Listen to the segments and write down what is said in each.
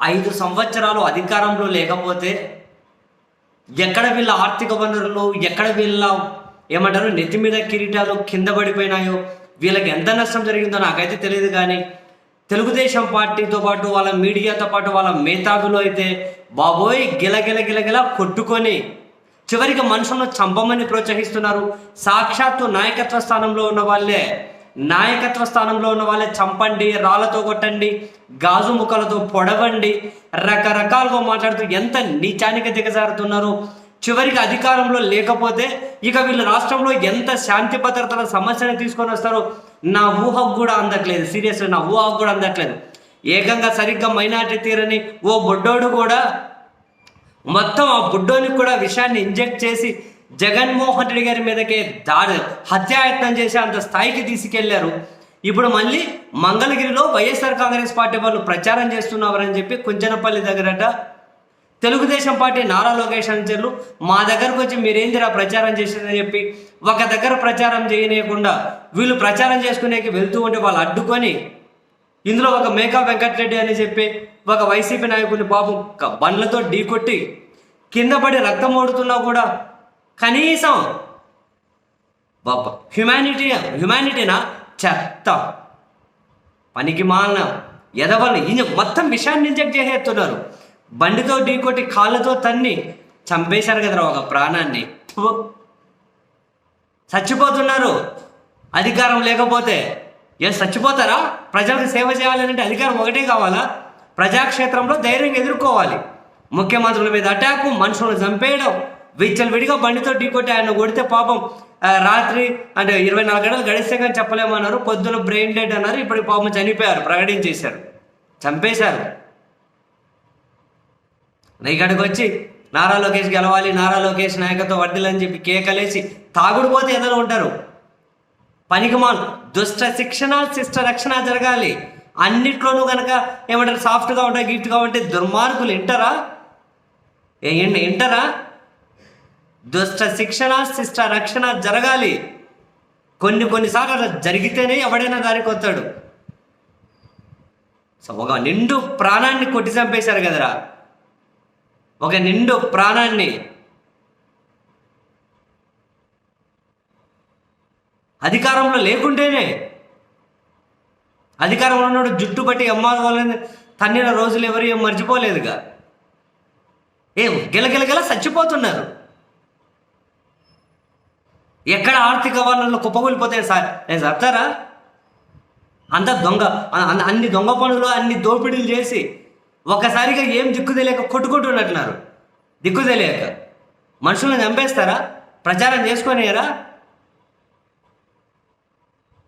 ఐదు సంవత్సరాలు అధికారంలో లేకపోతే ఎక్కడ వీళ్ళ ఆర్థిక వనరులు ఎక్కడ వీళ్ళ ఏమంటారు నెత్తి మీద కిరీటాలు కింద పడిపోయినాయో వీళ్ళకి ఎంత నష్టం జరిగిందో నాకైతే తెలియదు కానీ తెలుగుదేశం పార్టీతో పాటు వాళ్ళ మీడియాతో పాటు వాళ్ళ మేధావులు అయితే బాబోయ్ గిలగిల గిలగిల కొట్టుకొని చివరికి మనుషులను చంపమని ప్రోత్సహిస్తున్నారు. సాక్షాత్తు నాయకత్వ స్థానంలో ఉన్న వాళ్ళే. నాయకత్వ స్థానంలో ఉన్న వాళ్ళే చంపండి రాళ్ళతో కొట్టండి గాజు ముక్కలతో పొడవండి రకరకాలుగా మాట్లాడుతూ ఎంత నీచానికి దిగజారుతున్నారు. చివరికి అధికారంలో లేకపోతే ఇక వీళ్ళు రాష్ట్రంలో ఎంత శాంతి భద్రతల సమస్యను తీసుకొని వస్తారో నా ఊహకు కూడా అందట్లేదు. సీరియస్గా నా ఊహకు కూడా అందట్లేదు. ఏకంగా సరిగ్గా మైనార్టీ తీరని ఓ బుడ్డోడు కూడా మొత్తం ఆ బుడ్డోనికి కూడా విషయాన్ని ఇంజెక్ట్ చేసి జగన్మోహన్ రెడ్డి గారి మీదకే దాడి హత్యాయత్నం చేసి అంత స్థాయికి తీసుకెళ్ళారు. ఇప్పుడు మళ్ళీ మంగళగిరిలో వైఎస్ఆర్ కాంగ్రెస్ పార్టీ వాళ్ళు ప్రచారం చేస్తున్నారని చెప్పి కుంచనపల్లి దగ్గరట తెలుగుదేశం పార్టీ నారా లోకేష్ అంచెలు మా దగ్గరకు వచ్చి మీరేందిరా ప్రచారం చేసిందని చెప్పి ఒక దగ్గర ప్రచారం చేయనీయకుండా వీళ్ళు ప్రచారం చేసుకునేకి వెళ్తూ ఉంటే వాళ్ళు అడ్డుకొని ఇందులో ఒక మేకా వెంకటరెడ్డి అని చెప్పి ఒక వైసీపీ నాయకుడిని పాపం బండ్లతో ఢీకొట్టి కింద పడి రక్తం ఓడుతున్నా కూడా కనీసం బాబ హ్యుమానిటీ హ్యుమానిటీనా చెత్త. పనికి మాలిన ఎదవల్ని ఇది మొత్తం విషయాన్ని ఇంజెక్ట్ చేసేస్తున్నారు. బండితో ఢీకొట్టి కాళ్ళతో తన్ని చంపేశారు కదరా ఒక ప్రాణాన్ని. చచ్చిపోతున్నారు. అధికారం లేకపోతే. ఏ చచ్చిపోతారా? ప్రజలకు సేవ చేయాలంటే అధికారం ఒకటే కావాలా? ప్రజాక్షేత్రంలో ధైర్యంగా ఎదుర్కోవాలి. ముఖ్యమంత్రుల మీద అటాకు మనుషులను చంపేయడం. విడిగా బండితో ఢీకొట్టి ఆయన కొడితే పాపం రాత్రి అంటే ఇరవై నాలుగు గంటలు గడిస్తే కానీ చెప్పలేమన్నారు పొద్దున బ్రెయిన్ డెడ్ అన్నారు. ఇప్పుడు పాపం చనిపోయారు ప్రకటించేశారు. చంపేశారు. ఇక్కడికి వచ్చి నారా లోకేష్ గెలవాలి నారా లోకేష్ నాయకత్వం వడ్డీలని చెప్పి కేకలేసి తాగుడు పోతే ఎదలు ఉంటారు? పనికిమాన్ దుష్ట శిక్షణ శిష్ట రక్షణ జరగాలి. అన్నిట్లోనూ కనుక ఏమంటారు సాఫ్ట్గా ఉంటాయి గిఫ్ట్గా ఉంటే దుర్మార్గులు వింటారా ఏంటి వింటారా దుష్ట శిక్షణ శిష్ట రక్షణ జరగాలి. కొన్ని కొన్నిసార్లు అలా జరిగితేనే ఎవడైనా దారికి వస్తాడు సో ఒక నిండు ప్రాణాన్ని కొట్టి చంపేశారు కదరా. ఒక నిండు ప్రాణాన్ని. అధికారంలో లేకుంటేనే. అధికారంలో ఉన్నాడు జుట్టు పట్టి అమ్మాలి వాళ్ళని తన్నిన రోజులు ఎవరు ఏం మర్చిపోలేదుగా. ఏం గెలగెలగెల చచ్చిపోతున్నారు. ఎక్కడ ఆర్థిక వనరులు కుప్పకూలిపోతాయి సార్? నేను చెప్తారా? అంత దొంగ అన్ని దొంగ పనులు అన్ని దోపిడీలు చేసి ఒక్కసారిగా ఏం దిక్కు తెలియక కొట్టుకుంటున్నట్టున్నారు. దిక్కు తెలియక. మనుషులను చంపేస్తారా? ప్రచారం చేసుకునేరా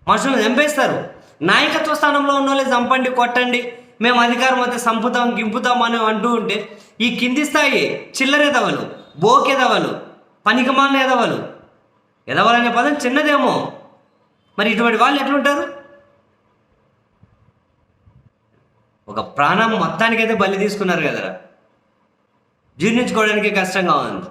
మనుషులను చంపేస్తారు. నాయకత్వ స్థానంలో ఉన్న వాళ్ళే చంపండి కొట్టండి. మేము అధికారం అయితే చంపుతాం గింపుతాం అని అంటూ ఉంటే ఈ కింది స్థాయి చిల్లరెదవలు బోకెదవలు పనికిమాలిన ఎదవలు ఎదవలనే పదం చిన్నదేమో. మరి ఇటువంటి వాళ్ళు ఎట్లుంటారు? ఒక ప్రాణం మొత్తానికైతే బలి తీసుకున్నారు కదరా. జీర్ణించుకోవడానికి కష్టంగా ఉంది.